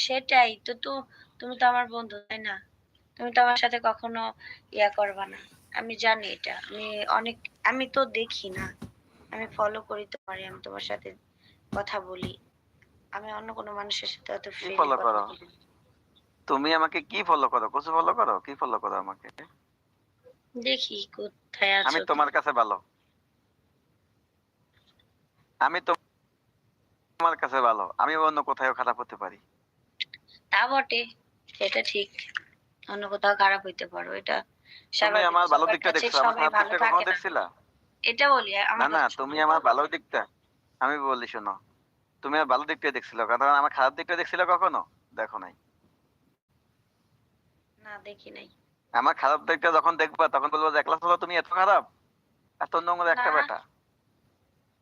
সেটাই তো তো তুমি তো আমার বন্ধু তাই না? তুমি তো আমার সাথে কখনো ইয়া করবা না। আমি জানি এটা। আমি অনেক আমি তো দেখি না। আমি ফলো করি তোমারে আমি তোমার সাথে কথা বলি। আমি অন্য কোনো মানুষের সাথে অত ফ্রি follow করো? তুমি আমাকে কি ফলো করো? কিছু ফলো করো? কি ফলো করো আমাকে? দেখি কোথায় আছো আমি তোমার কাছে ভালো। আমি তো তোমার কাছে ভালো। আমি অন্য কোথাও খারাপ হতে পারি। তা বটে সেটা ঠিক। অন্য কোথাও খারাপ হইতে পারো এটা তুমি আমার ভালো দিকটা দেখছ আমার খারাপ দিকটা কখনো দেখছিলা? এটা বলি না না তুমি আমার ভালো দিকটা আমি বলি শোনো তুমি আমার ভালো দিকটা দেখছিল কারণ আমার খারাপ দিকটা দেখছিল কখনো? দেখো নাই। না দেখি নাই। আমার খারাপ দিকটা যখন দেখবা তখন বলব যে একলা হলো তুমি এত খারাপ এত নোংরা একটা। বেটা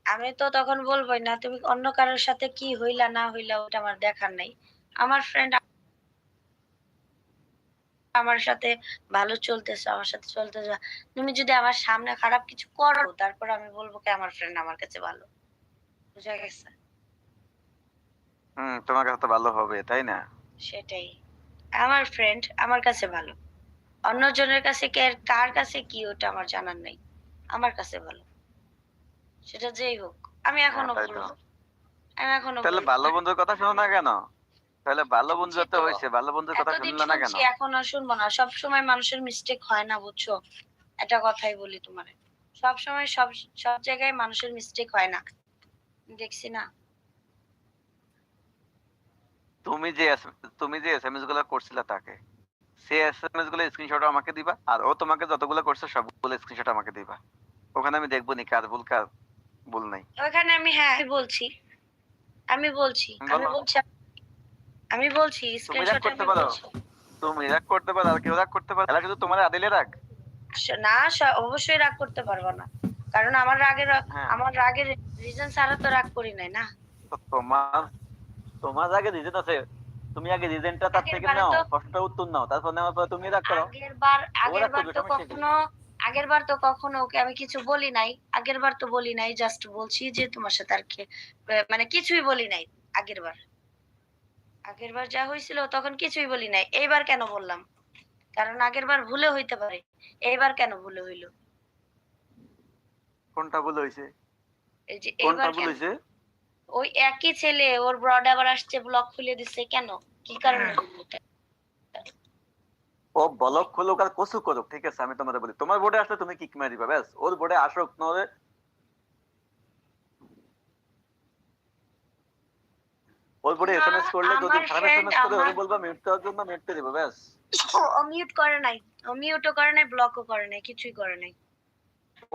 আমি তো তখন বলবোই না তুমি অন্য কারোর সাথে কি হইলা না হইলা ওটা আমার দেখার নাই। আমার ফ্রেন্ড আমার সাথে ভালো চলতেছে আমার সাথে চলতেছে। তুমি যদি আমার সামনে খারাপ কিছু করো তারপর আমি বলব কি আমার ফ্রেন্ড আমার কাছে ভালো। বুঝা গেছে? হুম তোমার কাছে তো ভালো হবে তাই না? সেটাই। আমার ফ্রেন্ড আমার কাছে ভালো। অন্যজনের কাছে কে কার কাছে কি ওটা আমার জানার নাই। আমার কাছে ভালো। সেটা যেই হোক। আমি এখনও হ্যাঁ, আমি এখনও তাহলে ভালো বন্ধুর কথা শোনো না কেন? তাহলে ভালো বন্ধু তো। হয়েছে ভালো বন্ধুর কথা শুনলে না কেন? এখন আর শুনব না। সব সময় মানুষের মিস্টেক হয় না বুঝছ? এটা কথাই বলি তোমারে। সব সময় সব সব জায়গায় মানুষের মিস্টেক হয় না। দেখছি না। তুমি যে তুমি যে এসএমএসগুলো করছিলে তাকে সেই এসএমএসগুলো স্ক্রিনশট আমাকে দিবা আর ও তোমাকে যতগুলো করছে সবগুলো স্ক্রিনশট আমাকে দিবা। ওখানে আমি দেখব নি কার ভুল কার ভুল নাই। ওখানে আমি হ্যাঁ বলছি। আমি বলছি। আমি বলছি আমি বলছি তুমি রাগ স্ক্রিনশট করতে পারো। তুমি রাগ করতে পারো আর কেউ রাগ করতে পারো এলা শুধু তোমার আদিলে রাগ। না অবশ্যই রাগ করতে পারব না। কারণ আমার রাগের হ্যাঁ। আমার রাগের রিজন ছাড়া তো রাগ করি নাই না? তোমার তোমার আগে রিজন আছে। তুমি আগে রিজনটা তার থেকে নাও প্রশ্নটা উত্তর নাও তারপর নেওয়ার পর তুমি রাগ করো। আগের বার আগের বার তো কখনো আগের বার তো কখনো ওকে আমি কিছু বলি নাই। আগের বার তো বলি নাই জাস্ট বলছি যে তোমার সাথে আর কি মানে কিছুই বলি নাই আগের বার। আগের বার যা হয়েছিল তখন কিছুই বলি নাই। এইবার কেন বললাম? কারণ আগের বার ভুলে হইতে পারে। এইবার কেন ভুলে হইল? কোনটা ভুল হয়েছে এই যে এইবার ভুল হয়েছে ওই একই ছেলে ওর ব্রড আবার আসছে ব্লক খুলে দিচ্ছে কেন? কি কারণে ও ব্লক খুলুক আর কসু করুক ঠিক আছে আমি তোমাদের বলি। তোমার বোর্ডে আসলে তুমি কিক মারি দিবা ব্যাস। ওর বোর্ডে আসুক নলে এসএমএস করলে যদি খারাপ এসএমএস করে ওরে বলবা মিউট করার জন্য মিউট করে দিবা ব্যাস। ও মিউট করে নাই। ও মিউটও করে নাই ব্লকও করে নাই কিছুই করে নাই।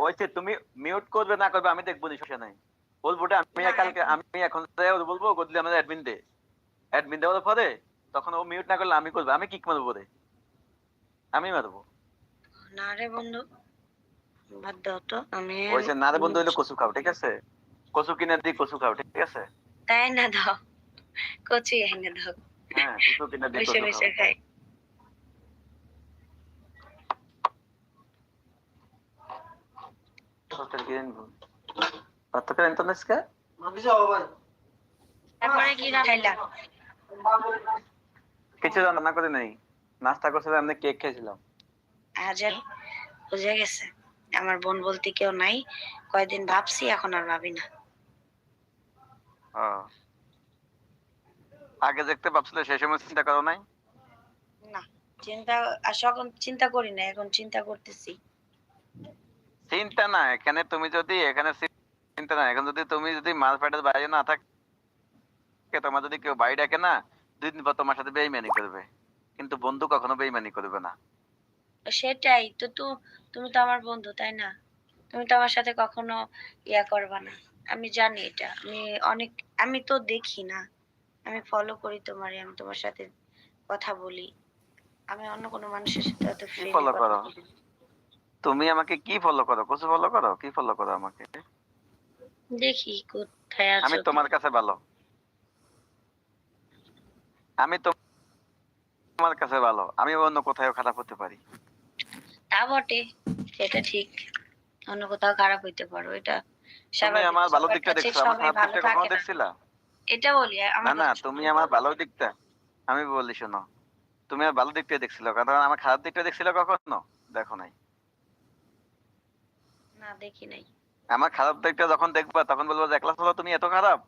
ওই যে তুমি মিউট করবে না করবে আমি দেখব নি সমস্যা নাই। বোর্ডে আমি কালকে আমি এখন বলব গদলি আমাদের অ্যাডমিন দে। অ্যাডমিন দেওয়ার পরে তখন ও মিউট না করলে আমি করব আমি কিক মারবো রে আমি মারবো। না রে বন্ধু বাদ দাও তো আমি ওই যে না রে বন্ধু হইল কচু খাও ঠিক আছে? কচু কিনে দিই কচু খাও ঠিক আছে? তাই না দাও। কচি এনে দাও হ্যাঁ বসে বসে খাই। কিছু রান্না করে নেই। নাস্তা করছিলাম এমনি কেক খেয়েছিলাম। হাজার বুঝে গেছে। আমার বোন বলতে কেউ নাই। কয়দিন ভাবছি এখন আর ভাবি না। ও। আগে দেখতে ভাবছিলে সেই সময় চিন্তা করো নাই? না চিন্তা এখন চিন্তা করি না এখন চিন্তা করতেছি। চিন্তা না এখানে তুমি যদি এখানে চিন্তা না এখন যদি তুমি যদি ফ্যাটের বাইরে না থাকে তোমার যদি কেউ বাড়ি ডাকে না দুই দিন পর তোমার সাথে বেইমানি করবে। কিন্তু বন্ধু কখনো বেইমানি করবে না। সেটাই তো তো তুমি তো আমার বন্ধু তাই না? তুমি তো আমার সাথে কখনো ইয়া করবা না। আমি জানি এটা আমি অনেক আমি তো দেখি না। আমি ফলো করি তোমারে আমি তোমার সাথে কথা বলি। আমি অন্য কোনো মানুষের সাথে অত ফ্রি follow করো? তুমি আমাকে কি ফলো করো? কচু ফলো করো? কি ফলো করো আমাকে? দেখি কোথায় আছো আমি তোমার কাছে ভালো। আমি তো তোমার কাছে ভালো। আমি অন্য কোথাও খারাপ হতে পারি। তা বটে সেটা ঠিক। অন্য কোথাও খারাপ হইতে পারো। এটা স্বাভাবিক, আমার ভালো দিকটা কাছে দেখছ আমার খারাপ ভালো দিকটা কখনো দেখছিলা? এটা বলি না আমার না তুমি আমার ভালো দিকটা আমি বলি শোনো। তুমি আমার ভালো দিকটা দেখছিল কারণ আমার খারাপ দিকটা দেখছিল কখনো? দেখো নাই। না দেখি নাই। আমার খারাপ দিকটা যখন দেখবা তখন বলব যে একলা হলো তুমি এত খারাপ?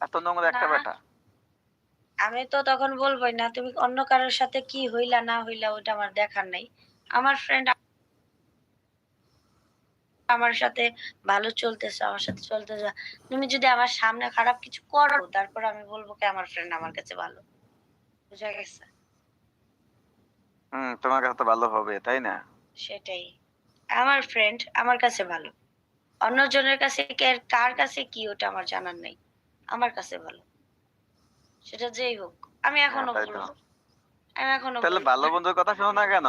এত নোংরা একটা। বেটা আমি তো তখন বলবোই না তুমি অন্য কারোর সাথে কি হইলা না হইলা ওটা আমার দেখার নাই। আমার ফ্রেন্ড আমার সাথে ভালো চলতেছে আমার সাথে চলতেছে। তুমি যদি আমার সামনে খারাপ কিছু করো তারপর আমি বলব কি আমার ফ্রেন্ড আমার কাছে ভালো। বুঝা গেছে? হম তোমার কাছে তো ভালো হবে তাই না? সেটাই। আমার ফ্রেন্ড আমার কাছে ভালো। অন্যজনের কাছে কার কাছে কি ওটা আমার জানার নাই। আমার কাছে ভালো। সেটা যেই হোক। আমি এখনও হ্যাঁ, বলব আমি এখনও তাহলে ভালো বন্ধুর কথা শোনো না কেন?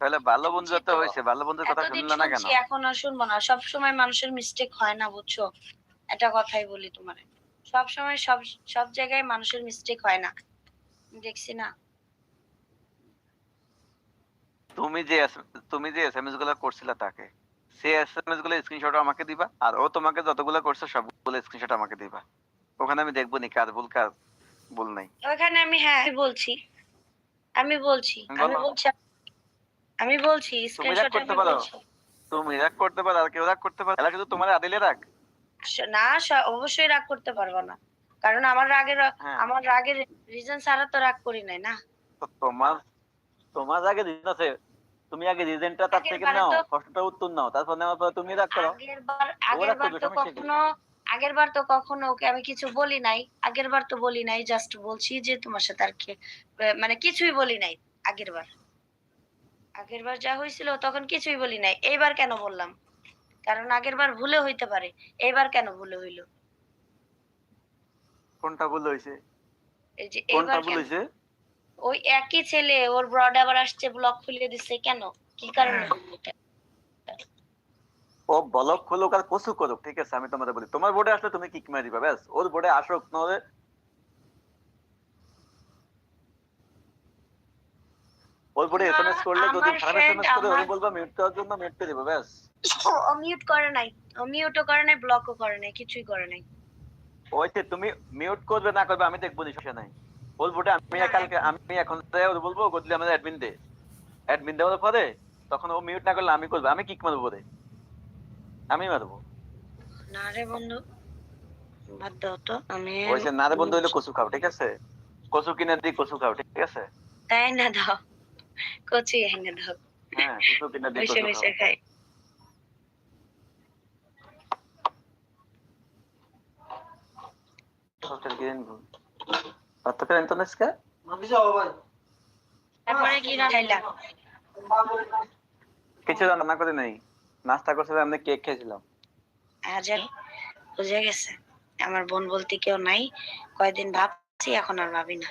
তাহলে ভালো বন্ধু তো তো। হয়েছে ভালো বন্ধুর কথা শুনলে না কেন? এখন আর শুনব না। সব সময় মানুষের মিস্টেক হয় না বুঝছ? এটা কথাই বলি তোমার। সব সময় সব সব জায়গায় মানুষের মিস্টেক হয় না। দেখছি না। তুমি যে তুমি যে এসএমএসগুলো করছিলে তাকে সে এসএমএসগুলো স্ক্রিনশট আমাকে দিবা আর ও তোমাকে যতগুলো করছে সবগুলো স্ক্রিনশট আমাকে দিবা। ওখানে আমি দেখব নি কার ভুল কার ভুল নাই। ওখানে আমি হ্যাঁ বলছি। আমি বলছি আমি বলছি আমি বলছি স্ক্রিনশট করতে পারো? তুমি রাগ করতে পারো আর কেউ রাগ করতে পারো এলা শুধু তোমার আদিলে রাগ? না অবশ্যই রাগ করতে পারব না। কারণ আমার রাগের হ্যাঁ। আমার রাগের রিজন ছাড়া তো রাগ করি নাই না? তো তোমার তোমার আগে রিজন আছে। তুমি আগে রিজনটা তার থেকে নাও তো- কষ্টটা উত্তর নাও। তারপর নেওয়ার পর তুমি রাগ করো। আগের বার আগের বার তো কখনো আগের বার তো কখনো ওকে আমি কিছু বলি নাই। আগের বার তো বলি নাই জাস্ট বলছি যে তোমার সাথে আর মানে কিছুই বলি নাই আগের বার। আগের বার যা হয়েছিল তখন কিছুই বলি নাই। এইবার কেন বললাম? কারণ আগের বার ভুলে হইতে পারে। এইবার কেন ভুলে হইল? কোনটা ভুল হয়েছে এই যে কোনটা এইবার ভুল হয়েছে ওই একই ছেলে ওর ব্রড আবার আসছে ব্লক খুলে দিচ্ছে কেন? কি কারণে ও ব্লক খুলুক আর কসু করুক ঠিক আছে আমি তোমাদের বলি। তোমার বোর্ডে আসলে তুমি কিক মারিবা ব্যাস। ওর বোর্ডে আসুক নহলে ওর না, এসএমএস করলে যদি খারাপ এসএমএস করে ওরে বলবা মিউট করার জন্য মিউট করে দিবা ব্যাস। ও মিউট করে নাই। ও মিউটও করে নাই ব্লকও করে নাই কিছুই করে নাই। ওই যে তুমি মিউট করবে না করবে আমি দেখব সমস্যা নাই। বোর্ডে আমি কালকে আমি এখন ওর বলব বদলে আমাদের অ্যাডমিন দে অ্যাডমিন দেওয়ার পরে তখন ও মিউট না করলে আমি করব আমি কিক মারবো রে আমি মারবো। না রে বন্ধু বাদ দাও তো আমি ওই যে না রে বন্ধু হইলে কচু খাও ঠিক আছে? কচু কিনে দিই কচু খাও ঠিক আছে? তাই না দাও। কচি দাও হ্যাঁ কিছু রান্না করে নেই নাস্তা করছিলাম আমি কেক খেয়েছিলাম। আজ আর বুঝে গেছে। আমার বোন বলতে কেউ নাই। কয়দিন ভাবছি এখন আর ভাবি না।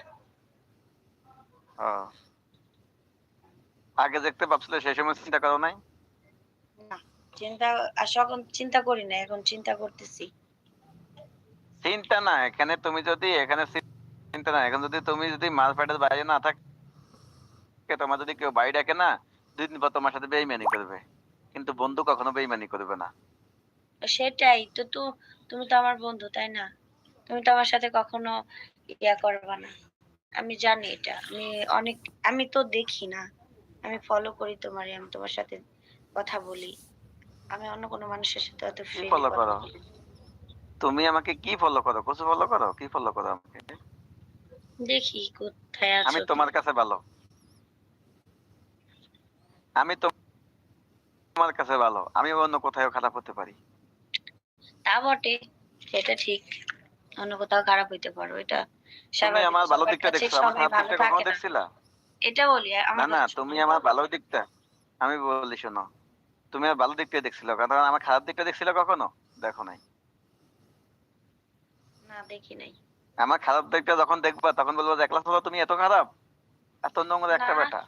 ও। আগে দেখতে ভাবছিলে সেই সময় চিন্তা করো নাই? চিন্তা এখন চিন্তা করি না এখন চিন্তা করতেছি। চিন্তা না এখানে তুমি যদি এখানে চিন্তা না এখন যদি তুমি যদি বাইরে না থাকে তোমার যদি কেউ বাইরে ডাকে না দুই দিন পর তোমার সাথে বেইমানি করবে। কিন্তু বন্ধু কখনো বেইমানি করবে না। সেটাই তো তো তুমি তো আমার বন্ধু তাই না? তুমি তো আমার সাথে কখনো ইয়া করবা না। আমি জানি এটা আমি অনেক আমি তো দেখি না। আমি ফলো করি তোমার আমি তোমার সাথে কথা বলি। আমি অন্য কোনো মানুষের সাথে অত ফ্রি ফলো করো? তুমি আমাকে কি ফলো করো? কচু ফলো করো? কি ফলো করো আমাকে? দেখি কোথায় আছো আমি তোমার কাছে ভালো। আমি তো তোমার কাছে ভালো। আমি অন্য কোথাও খারাপ হতে পারি। তা বটে সেটা ঠিক। অন্য কোথাও খারাপ হইতে পারো। এটা আমার ভালো দিকটা দেখছ। আমার খারাপ দিকটা কখনো দেখছিলা? এটা বলি না না তুমি আমার ভালো দিকটা আমি বলি শোনো। তুমি আমার ভালো দিকটা দেখছিল কারণ আমার খারাপ দিকটা দেখছিল কখনো? দেখো নাই। না দেখি নাই। আমার খারাপ দিকটা যখন দেখবা তখন বলব যে একলা তুমি এত খারাপ? এত নোংরা একটা। বেটা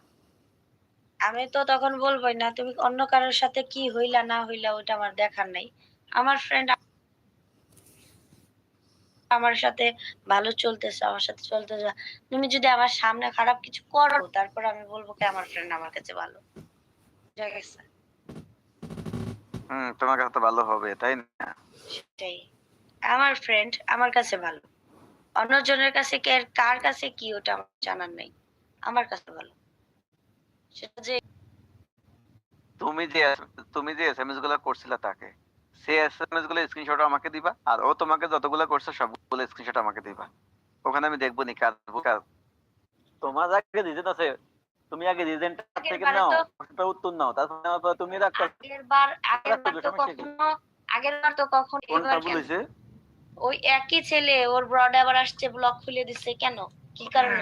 আমি তো তখন বলবোই না তুমি অন্য কারোর সাথে কি হইলা না হইলা ওটা আমার দেখার নাই। আমার ফ্রেন্ড আমার সাথে ভালো চলতেছে আমার সাথে চলতেছে। তুমি যদি আমার সামনে খারাপ কিছু করো তারপর আমি বলব কি আমার ফ্রেন্ড আমার কাছে ভালো। হম তোমার কাছে ভালো হবে তাই না? সেটাই। আমার ফ্রেন্ড আমার কাছে ভালো। অন্যজনের কাছে কে কার কাছে কি ওটা আমার জানার নেই। আমার কাছে ভালো। সেটা যে তুমি যে তুমি যে এসএমএসগুলো করছিলে তাকে সেই এসএমএসগুলো স্ক্রিনশট আমাকে দিবা আর ও তোমাকে যতগুলো করছে সবগুলো স্ক্রিনশট আমাকে দিবা। ওখানে আমি দেখব নি কার কার তোমার আগে আছে তুমি আগে রিজনটা থেকে নাও উত্তর নাও তারপর তুমি করো। আগের বার আগের বার তো কখনো আগের বার তো কখনো এবার ওই একই ছেলে ওর ব্রড আবার আসছে ব্লক খুলে দিছে কেন? কি কারণে?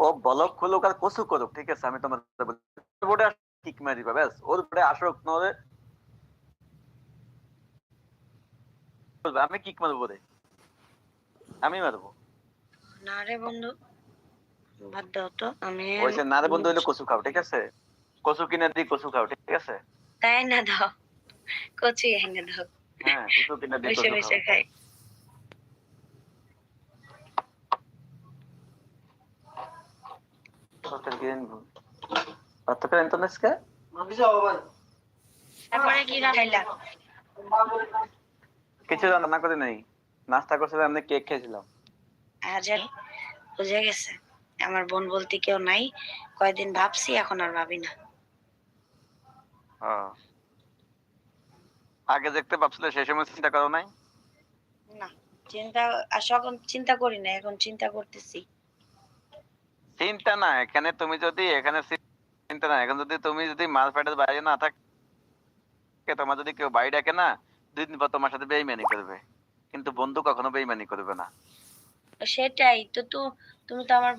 ও বলক খুলুক আর কসু করুক ঠিক আছে আমি তোমার বোর্ডে কিক মারি দিবা ব্যাস ওর উপরে আসুক নলে আমি কিক মারবো রে আমি মারবো। না রে বন্ধু বাদ দাও তো আমি ওই যে নারে বন্ধু হইলে কচু খাও ঠিক আছে? কচু কিনে দিই কচু খাও ঠিক আছে? তাই না দাও কচি এনে দাও। হ্যাঁ কচু কিনে কিছু রান্না করে নেই। নাস্তা করছিলাম আমি কেক খেয়েছিলাম। আজ আর বুঝে গেছে। আমার বোন বলতে কেউ নাই। কয়দিন ভাবছি এখন আর ভাবি না। আগে দেখতে ভাবছিলে সেই সময় চিন্তা করো নাই? না চিন্তা এখন চিন্তা করি না এখন চিন্তা করতেছি। চিন্তা না এখানে তুমি যদি এখানে চিন্তা না এখন যদি তুমি যদি মাল প্যাটের বাইরে না থাকে তোমার যদি কেউ বাড়ি ডাকে না দুই দিন পর তোমার সাথে বেইমানি করবে। কিন্তু বন্ধু কখনো বেইমানি করবে না। সেটাই। তো তুমি তো আমার